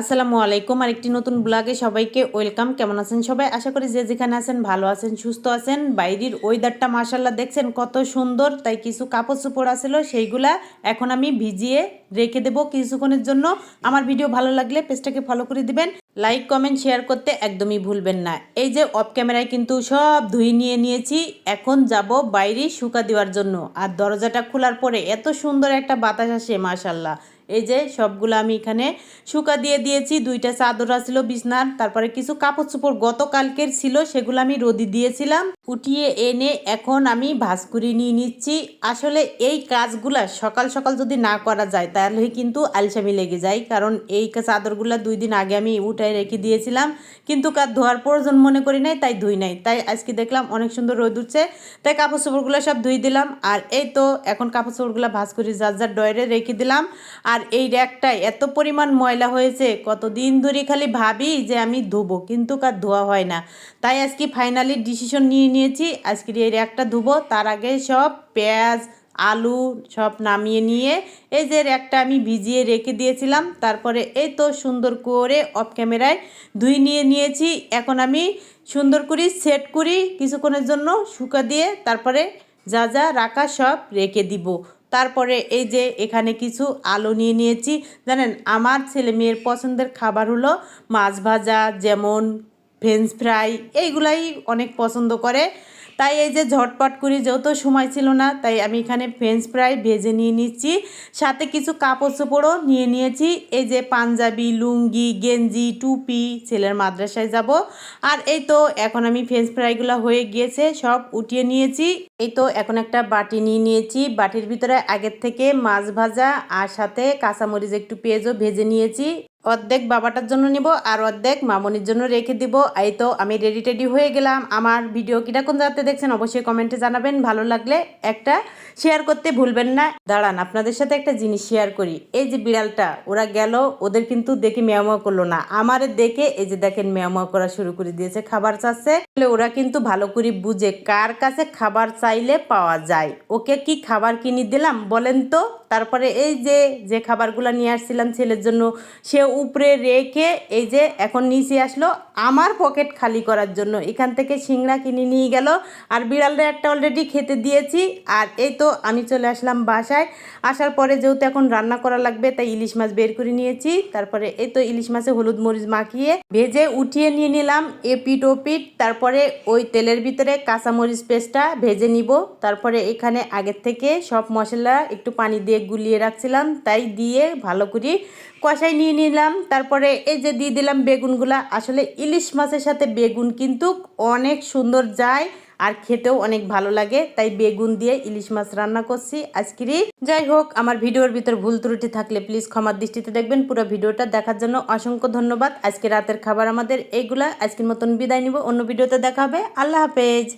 আসসালামু আলাইকুম। আর একটি নতুন ব্লগে সবাইকে ওয়েলকাম। কেমন আছেন সবাই? আশা করি যে যেখানে আছেন ভালো আছেন, সুস্থ আছেন। বাইরের ওয়েদারটা মাসাল্লাহ দেখছেন কত সুন্দর, তাই কিছু কাপড় চোপড় আসলো সেইগুলা এখন আমি ভিজিয়ে রেখে দেবো কিছুক্ষণের জন্য। আমার ভিডিও ভালো লাগলে পেজটাকে ফলো করে দিবেন, লাইক, কমেন্ট, শেয়ার করতে একদমই ভুলবেন না। এই যে অফ ক্যামেরায় কিন্তু সব ধুই নিয়ে নিয়েছি, এখন যাব বাইরে শুকা দেওয়ার জন্য। আর দরজাটা খোলার পরে এত সুন্দর একটা বাতাস আসে মাশাল্লাহ এই যে সবগুলো আমি এখানে শুকা দিয়ে দিয়েছি, দুইটা চাদর আসলো বিছনার, তারপরে কিছু কাপড় চোপড় গতকালকের ছিল, সেগুলো আমি রোদি দিয়েছিলাম। উঠিয়ে এনে এখন আমি ভাজ করে নিয়ে নিচ্ছি। আসলে এই কাজগুলা সকাল সকাল যদি না করা যায় তাহলে কিন্তু আলসামি লেগে যায়। কারণ এই চাদরগুলো দুই দিন আগে আমি উঠায় রেখে দিয়েছিলাম। কিন্তু কার ধোয়ার প্রয়োজন মনে করি নাই, তাই ধুই নাই। তাই আজকে দেখলাম অনেক সুন্দর রোদ উঠছে। তাই কাপড় চোপড়গুলো সব ধুই দিলাম। আর এই তো এখন কাপড় চোপড়গুলো ভাজ করে যার যার ডয়ারে রেখে দিলাম। আর এই র্যাকটায় এত পরিমাণ ময়লা হয়েছে, কতদিন ধরে খালি ভাবি যে আমি ধুবো, কিন্তু কার ধোয়া হয় না। তাই আজকে ফাইনালি ডিসিশন নিয়ে নিয়েছি, আজকের এই র্যাকটা ধুবো। তার আগে সব পেঁয়াজ, আলু সব নামিয়ে নিয়ে এই যে র্যাকটা আমি ভিজিয়ে রেখে দিয়েছিলাম, তারপরে এই তো সুন্দর করে অফ ক্যামেরায় ধুই নিয়ে নিয়েছি। এখন আমি সুন্দর করে সেট করি, কিছুক্ষণের জন্য শুকা দিয়ে তারপরে যা যা রাখা সব রেখে দিব। তারপরে এই যে এখানে কিছু আলু নিয়ে নিয়েছি। জানেন, আমার ছেলে মেয়ের পছন্দের খাবার হলো মাছ ভাজা, যেমন ফ্রেঞ্চ ফ্রাই এইগুলাই অনেক পছন্দ করে। তাই এই যে ঝটপট করি যেহেতু সময় ছিল না, তাই আমি এখানে ফ্রেঞ্চ ফ্রাই ভেজে নিয়ে নিচ্ছি। সাথে কিছু কাপড় চোপড়ও নিয়ে নিয়েছি। এই যে পাঞ্জাবি, লুঙ্গি, গেঞ্জি, টুপি, ছেলের মাদ্রাসায় যাব। আর এই তো এখন আমি ফ্রেঞ্চ ফ্রাইগুলো হয়ে গিয়েছে, সব উঠিয়ে নিয়েছি। এই তো এখন একটা বাটি নিয়ে নিয়েছি। বাটির ভিতরে আগের থেকে মাছ ভাজা আর সাথে কাঁচামরিচ একটু পেঁয়াজও ভেজে নিয়েছি। অর্ধেক বাবাটার জন্য নিব আর অর্ধেক মামনির জন্য রেখে দিব। এই তো আমি রেডি টেডি হয়ে গেলাম। আমার ভিডিও কীরকম যাতে দেখছেন অবশ্যই কমেন্টে জানাবেন। ভালো লাগলে একটা শেয়ার করতে ভুলবেন না। দাঁড়ান, আপনাদের সাথে একটা জিনিস শেয়ার করি। এই যে বিড়ালটা, ওরা গেল, ওদের কিন্তু দেখে মেয়ামা করল না। আমার দেখে এই যে দেখেন মেয়ামা করা শুরু করে দিয়েছে, খাবার চাচ্ছে। ওরা কিন্তু ভালো করে বুঝে কার কাছে খাবার চাইলে পাওয়া যায়। ওকে কি খাবার কিনে দিলাম বলেন তো? তারপরে এই যে যে খাবারগুলো নিয়ে আসছিলাম ছেলের জন্য সে উপরে রেখে এই যে এখন নিচে আসলো, আমার পকেট খালি করার জন্য। এখান থেকে সিংড়া কিনে নিয়ে গেল। আর বিড়ালটা একটা অলরেডি খেতে দিয়েছি। আর এই তো আমি চলে আসলাম বাসায়। আসার পরে যেহেতু এখন রান্না করা লাগবে, তাই ইলিশ মাছ বের করে নিয়েছি। তারপরে এই তো ইলিশ মাছে হলুদ মরিচ মাখিয়ে ভেজে উঠিয়ে নিয়ে নিলাম এপিট ওপিট তারপরে ওই তেলের ভিতরে কাঁচামরিচ পেস্টটা ভেজে নিব। তারপরে এখানে আগের থেকে সব মশলা একটু পানি দিয়ে গুলিয়ে রাখছিলাম। তাই দিয়ে ভালো করে কষাই নিয়ে নিলাম। তারপরে এই যে দিয়ে দিলাম বেগুনগুলা। আসলে ইলিশ মাছের সাথে বেগুন কিন্তু অনেক সুন্দর যায় আর খেতেও অনেক ভালো লাগে, তাই বেগুন দিয়ে ইলিশ মাছ রান্না করছি আজকেরই। যাই হোক, আমার ভিডিওর ভিতর ভুল ত্রুটি থাকলে প্লিজ ক্ষমার দৃষ্টিতে দেখবেন, পুরো ভিডিওটা দেখার জন্য অসংখ্য ধন্যবাদ। আজকে রাতের খাবার আমাদের এইগুলা, আজকের মতন বিদায় নিব, অন্য ভিডিওতে দেখা হবে। আল্লাহ হাফেজ।